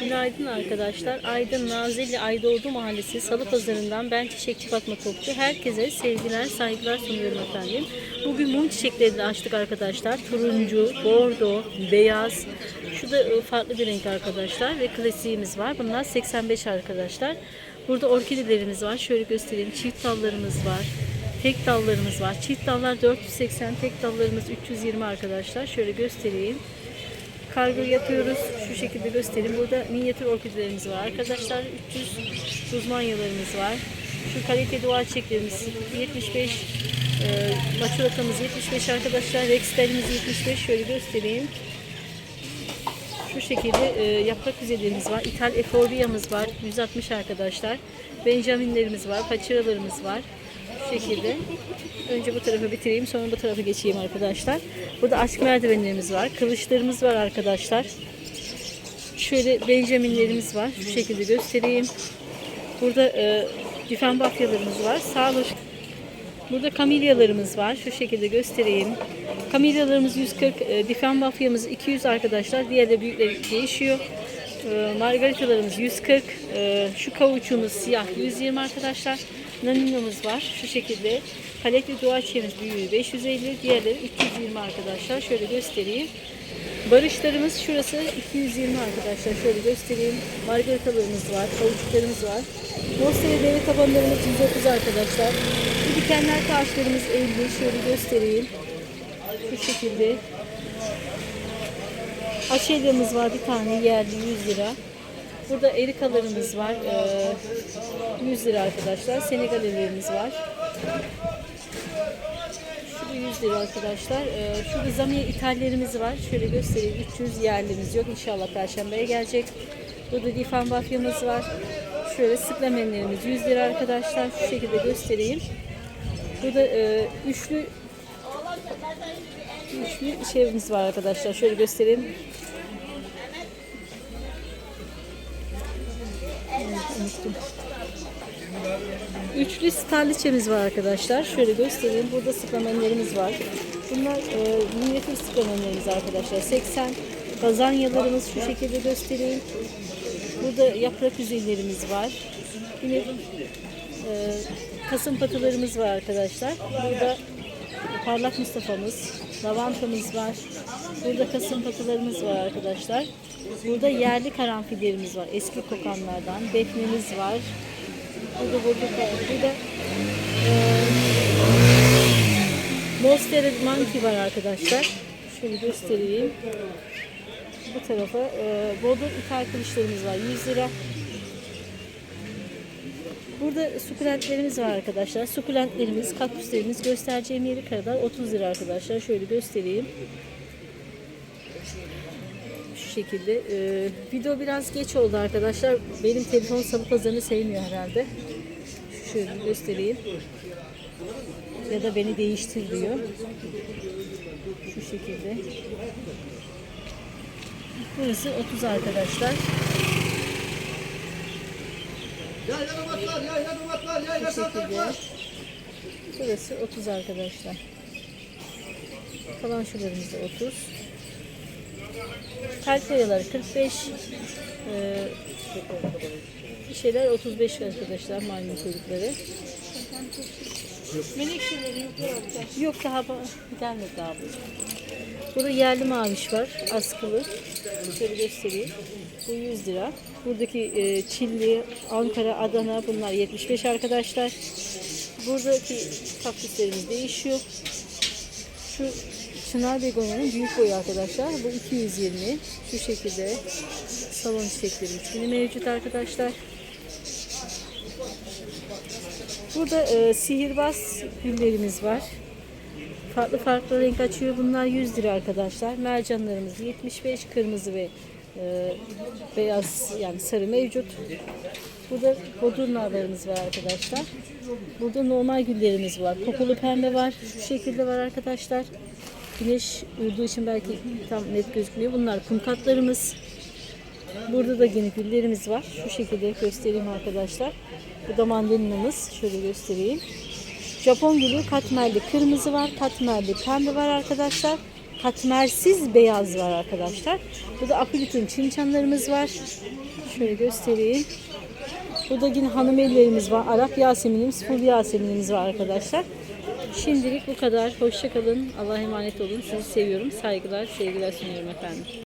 Günaydın arkadaşlar. Aydın Nazilli Aydoğdu Mahallesi Salı Pazarı'ndan ben Çiçekçi Fatma Topçu. Herkese sevgiler, saygılar sunuyorum efendim. Bugün mum çiçeklerini açtık arkadaşlar. Turuncu, bordo, beyaz. Şu da e, farklı bir renk arkadaşlar ve klasiğimiz var. Bunlar 85 arkadaşlar. Burada orkidelerimiz var. Şöyle göstereyim. Çift dallarımız var. Tek dallarımız var. Çift dallar 480, tek dallarımız 320 arkadaşlar. Şöyle göstereyim. Kargo yapıyoruz. Şu şekilde göstereyim. Burada minyatür orkidelerimiz var. Arkadaşlar 300 uzmanyalarımız var. Şu kalite dua çiçeklerimiz 75 e, maçulatamız 75 arkadaşlar. Rexlerimiz 75. Şöyle göstereyim. Şu şekilde e, yaprak güzellerimiz var. İthal eforbiyamız var. 160 arkadaşlar. Benjaminlerimiz var. Paçiralarımız var. Şu şekilde. Önce bu tarafı bitireyim. Sonra bu tarafa geçeyim arkadaşlar. Burada aşk merdivenlerimiz var. Kılıçlarımız var arkadaşlar. Şöyle benjaminlerimiz var. Şu şekilde göstereyim. Burada e, difen bafyalarımız var. Sağlık. Burada kamilyalarımız var. Şu şekilde göstereyim. Kamilyalarımız 140, e, difen bafyamız 200 arkadaşlar. Diğer de büyükleri değişiyor. E, margaritalarımız 140. E, şu kavuçumuz siyah 120 arkadaşlar. Naninomuz var. Şu şekilde. Paletli dua çiçeğimiz büyüğü 550. Diğerleri 320 arkadaşlar. Şöyle göstereyim. Barışlarımız şurası 220 arkadaşlar. Şöyle göstereyim. Margaritalarımız var. Kavuçuklarımız var. Monstera deri tabanlarımız 130 arkadaşlar. Bu dikenler taşlarımız 50. Şöyle göstereyim. Şu şekilde. Aşelyamız var bir tane yerli 100 lira. Burada erikalarımız var. Ee, 100 lira arkadaşlar. Senegalelerimiz var. Şu da 100 lira arkadaşlar. Ee, şurada zamiye ithallerimiz var. Şöyle göstereyim. 300 yerlimiz yok. İnşallah Perşembe'ye gelecek. Burada difan bafyamız var. Şöyle sıklamenlerimiz 100 lira arkadaşlar. Şu şekilde göstereyim. Burada e, üçlü üçlü şeyimiz var arkadaşlar. Şöyle göstereyim. Unuttum. Üçlü starliçemiz var arkadaşlar. Şöyle göstereyim. Burada sıklamenlerimiz var. Bunlar e, minyatür sıklamenlerimiz arkadaşlar. 80 kazanyalarımız şu şekilde göstereyim. Burada yaprak yüzeylerimiz var. Yine e, kasım patılarımız var arkadaşlar. Burada parlak Mustafa'mız, lavantamız var. Burada kasım patılarımız var arkadaşlar. Burada yerli karanfillerimiz var. Eski kokanlardan. Defnemiz var. Burada burada burada e, Monstera Monkey var arkadaşlar. Şöyle göstereyim. Bu tarafa e, Bodur ithal kılıçlarımız var. 100 lira. Burada sukulentlerimiz var arkadaşlar. Sukulentlerimiz, kaktüslerimiz göstereceğim yeri kadar 30 lira arkadaşlar. Şöyle göstereyim. Şekilde. E, video biraz geç oldu arkadaşlar. Benim telefon salı pazarını sevmiyor herhalde. Şöyle göstereyim. Ya da beni değiştir diyor. Şu şekilde. Burası 30 arkadaşlar. Yayla domatlar, yayla domatlar, yayla salatalıklar. Burası 30 arkadaşlar. Kalan şularımız da 30. Kalp boyaları 45. Ee, bir şeyler 35 arkadaşlar maymun kuyrukları. Menekşeleri yukarı Yok daha gelmedi daha bu. Burada yerli maviş var askılı. Şöyle göstereyim. Bu 100 lira. Buradaki e, Çilli, Ankara, Adana bunlar 75 arkadaşlar. Buradaki kaktüslerimiz değişiyor. Şu Çınar Begonya'nın büyük boyu arkadaşlar. Bu 220. Şu şekilde salon çiçekleri üçlü mevcut arkadaşlar. Burada e, sihirbaz güllerimiz var. Farklı farklı renk açıyor. Bunlar 100 lira arkadaşlar. Mercanlarımız 75, kırmızı ve e, beyaz yani sarı mevcut. Burada bodurnalarımız var arkadaşlar. Burada normal güllerimiz var. Kokulu pembe var. Şu şekilde var arkadaşlar. Güneş vurduğu için belki tam net gözükmüyor. Bunlar kumkatlarımız. Burada da yine güllerimiz var. Şu şekilde göstereyim arkadaşlar. Bu da mandalinamız. Şöyle göstereyim. Japon gülü katmerli kırmızı var. Katmerli pembe var arkadaşlar. katmersiz beyaz var arkadaşlar. Burada apilitun çinçanlarımız var. Şöyle göstereyim. Burada yine hanım ellerimiz var. Arap yaseminimiz, ful yaseminimiz var arkadaşlar. Şimdilik bu kadar. Hoşçakalın. Allah'a emanet olun. Sizi seviyorum. Saygılar, sevgiler sunuyorum efendim.